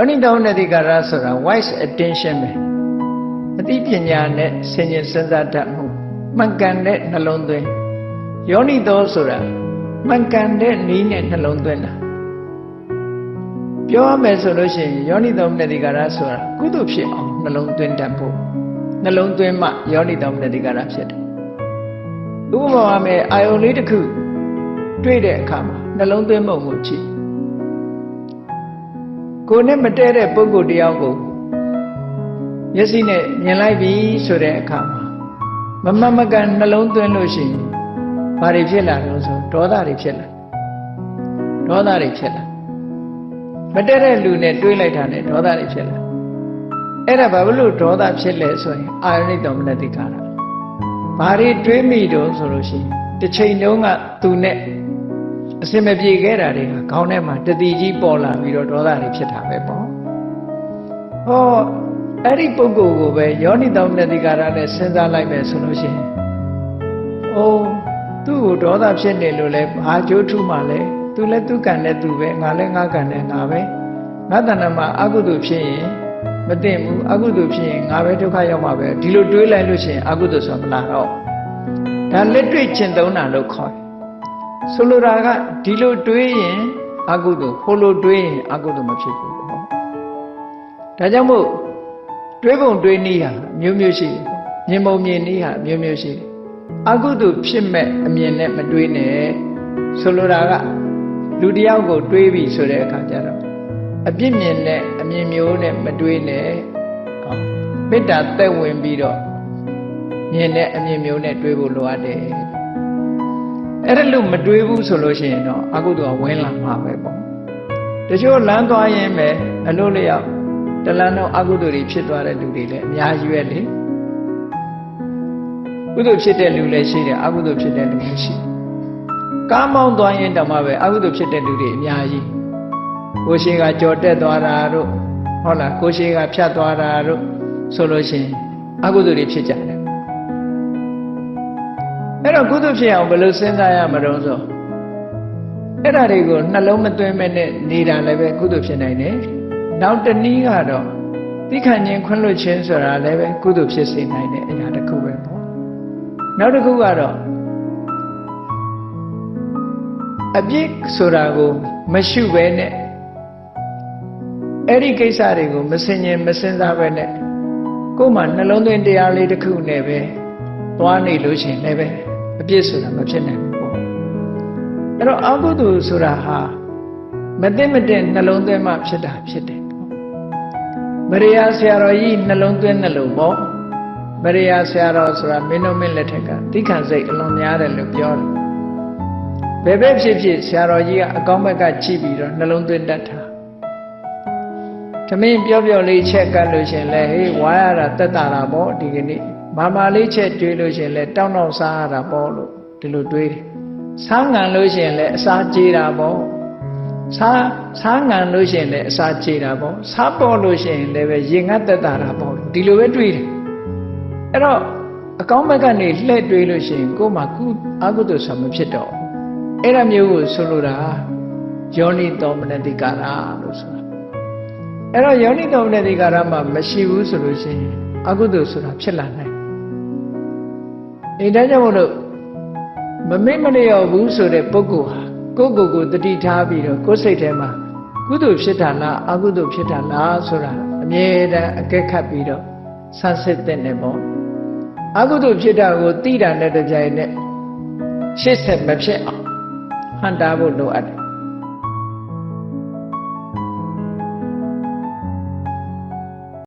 ယောနိသောမနတိကာရဆိုတာ wise attention ပဲအသိပညာနဲ့ဆင်ញင်စဉ်းစားတတ်မှုမှန်ကန်တဲ့နှလုံးသွင်းယောနိသောဆိုတာမှန်ကန်တဲ့နည်းနဲ့နှလုံးသွင်းတာပြောရမယ်ဆိုလို့ရှိရင်ယောနိသောမနတိကာရဆိုတာကုသိုလ်ဖြစ်အောင်နှလုံးသွင်းတတ်ဖို့နှလုံးသွင်းမှယောနိသောမနတိကာရဖြစ်တယ်ဥပမာမဲ့အာယုံလေးတစ်ခုတွေ့တဲ့အခါမှာနှလုံးသွင်းမှုကိုကြည့် ကိုယ်နဲ့မတည့်တဲ့ပုဂ္ဂိုလ်တယောက်ကိုမျက်စိနဲ့မြင်လိုက်ပြီဆိုတဲ့အခါမှာမမမကန်နှလုံးသွင်းလို့ရှိရင်ဘာတွေဖြစ်လာလဲဆိုဒေါသတွေဖြစ်လာဒေါသတွေဖြစ်လာမတည့်တဲ့လူနဲ့တွေးလိုက်တာနဲ့ဒေါသတွေဖြစ်လာအဲ့ဒါဘာလို့ဒေါသဖြစ်လဲဆိုရင်အာရဏိတောမနတိကာရဘာတွေတွေးမိတော့ဆိုလို့ရှိရင်တစ်ချိန်တုန်းကသူနဲ့ အစင်မပြေခဲ့တာတွေကခေါင်းထဲမှာတတိကြီးပေါ်လာပြီးတော့ဒေါသတွေဖြစ်တာပဲပေါ့ဟောအဲ့ဒီပုဂ္ဂိုလ်ကိုပဲယောနိတောမနတိကာရနဲ့စဉ်းစားလိုက်မယ်ဆိုလို့ရှိရင်အိုးသူ့ကိုဒေါသဖြစ်နေလို့လဲဘာကြိုးထုမှလဲသူလည်းသူကံနဲ့သူပဲငါလည်းငါကံနဲ့ငါပဲငါတဏ္ဍမှာအကုသိုလ်ဖြစ်ရင်မသိဘူးအကုသိုလ်ဖြစ်ရင်ငါပဲဒုက္ခရောက်မှာပဲဒီလိုတွေးလိုက်လို့ရှိရင်အကုသိုလ်ဆိုမလာတော့ဒါလက်တွေ့ကျင့်သုံးတာလို့ခေါ်တယ် ဆိုလိုတာကဒီလိုတွေးရင်အကုသိုလ်ဟိုလိုတွေးရင်အကုသိုလ်မဖြစ်ဘူးပေါ့ဒါကြောင့်မို့တွေးပုံတွေးနည်းဟာမျိုးမျိုးရှိတယ်မြင်ပုံမြင်နည်းဟာမျိုးမျိုးရှိတယ်အကုသိုလ်ဖြစ်မဲ့အမြင်နဲ့မတွေးနဲ့ဆိုလိုတာကလူတယောက်ကိုတွေးပြီဆိုတဲ့အခါကျတော့အပြစ်မြင်တဲ့အမြင်မျိုးနဲ့မတွေးနဲ့ဟောမေတ္တာသက်ဝင်ပြီးတော့မြင်တဲ့အမြင်မျိုးနဲ့တွေးဖို့လိုအပ်တယ် အဲ့ဒါလို့မတွေးဘူးဆိုလို့ရှိရင်တော့အကုသိုလ်ကဝင်လာမှာပဲပေါ့တချို့လမ်းသွားရင်ပဲအလို့လျောက်တလန်းတော့အကုသိုလ်တွေဖြစ်သွားတဲ့လူတွေလည်းအများကြီးပဲလေကုသိုလ်ဖြစ်တဲ့လူလည်းရှိတယ်အကုသိုလ်ဖြစ်တဲ့လူလည်းရှိတယ်ကားမောင်းသွားရင်တောင်မှပဲအကုသိုလ်ဖြစ်တဲ့လူတွေအများကြီးကိုရှိကကြော်တက်သွားတာတို့ဟုတ်လားကိုရှိကဖြတ်သွားတာတို့ဆိုလို့ရှိရင်အကုသိုလ်တွေဖြစ်ကြတယ် အဲ့တော့ကုသိုလ်ဖြစ်အောင်ဘယ်လိုစဉ်းစားရမလို့ဆိုအဲ့ဒါတွေကိုနှလုံးမသွင်းမဲ့နဲ့နေတာလည်းပဲကုသိုလ်ဖြစ်နိုင်တယ်နောက်တနည်းကတော့သိခံခြင်းခွင့်လွှတ်ခြင်းဆိုတာလည်းပဲကုသိုလ်ဖြစ်စေနိုင်တဲ့အရာတစ်ခုပဲပေါ့နောက်တစ်ခုကတော့အပြစ်ဆိုတာကိုမရှုဘဲနဲ့အဲ့ဒီကိစ္စတွေကိုမစင်ញင်မစင်စားပဲနဲ့ကိုယ်မှနှလုံးသွင်းတရားလေးတစ်ခုနဲ့ပဲသွားနေလို့ရှိရင်လည်းပဲ အပြစ်ဆိုတာမဖြစ်နိုင်ဘူးပေါ့အဲ့တော့အကုသိုလ်ဆိုတာဟာမသိမတဲ့နှလုံးသွင်းမှဖြစ်တာဖြစ်တယ်မရိယာဆရာတော်ကြီးနှလုံးသွင်းနှလုံးပေါ့မရိယာဆရာတော်ဆိုတာမင်းတို့မင်းလက်ထက်ကတိခန့်စိတ်အလွန်များတယ်လို့ပြောတယ်ဘယ်ဘက်ဖြစ်ဖြစ်ဆရာတော်ကြီးကအကောင်းဘက်ကကြည့်ပြီးတော့နှလုံးသွင်းတတ်တာသမင်းပြောပြောလေးချက်ကပ်လို့ရှင်လဲဟေးဝါရတာတက်တာတာပေါ့ဒီကနေ့ မာမာလေးချက်တွေးလို့ရှင်လဲတောင်းတောင်းစားရတာပေါ့လို့ဒီလိုတွေးတယ်စားငံလို့ရှင်လဲအစာကြေးတာပေါ့စားစားငံလို့ရှင်လဲအစာကြေးတာပေါ့စားပေါ်လို့ရှင်လဲပဲရင်ငတ်တက်တာတာပေါ့ဒီလိုပဲတွေးတယ်အဲ့တော့အကောင်းဘက်ကနေလှည့်တွေးလို့ရှင်ကိုယ်မှာကုအကုသိုလ်ဆိုမဖြစ်တော့အဲ့ဒါမျိုးကိုဆိုလိုတာယောနိတောမနတိကာရလို့ဆိုတာအဲ့တော့ယောနိတောမနတိကာရမှာမရှိဘူးဆိုလို့ရှိရင်အကုသိုလ်ဆိုတာဖြစ်လာနိုင် အဲဒါကြောင့်မို့လို့မမေ့မလျော်ဘူးဆိုတဲ့ပုဂ္ဂိုလ်ဟာကိုယ့်ကိုယ်ကိုတတိထားပြီးတော့ကိုယ်စိတ်ထဲမှာကုသိုလ်ဖြစ်တာလားအကုသိုလ်ဖြစ်တာလားဆိုတာအမြဲတမ်းအကဲခတ်ပြီးတော့ဆန်းစစ်တဲ့နေပေါ့အကုသိုလ်ဖြစ်တာကိုသိတာနဲ့တပြိုင်နက်ရှေ့ဆက်မဖြစ်အောင်ဟန်တာဖို့လိုအပ်တယ်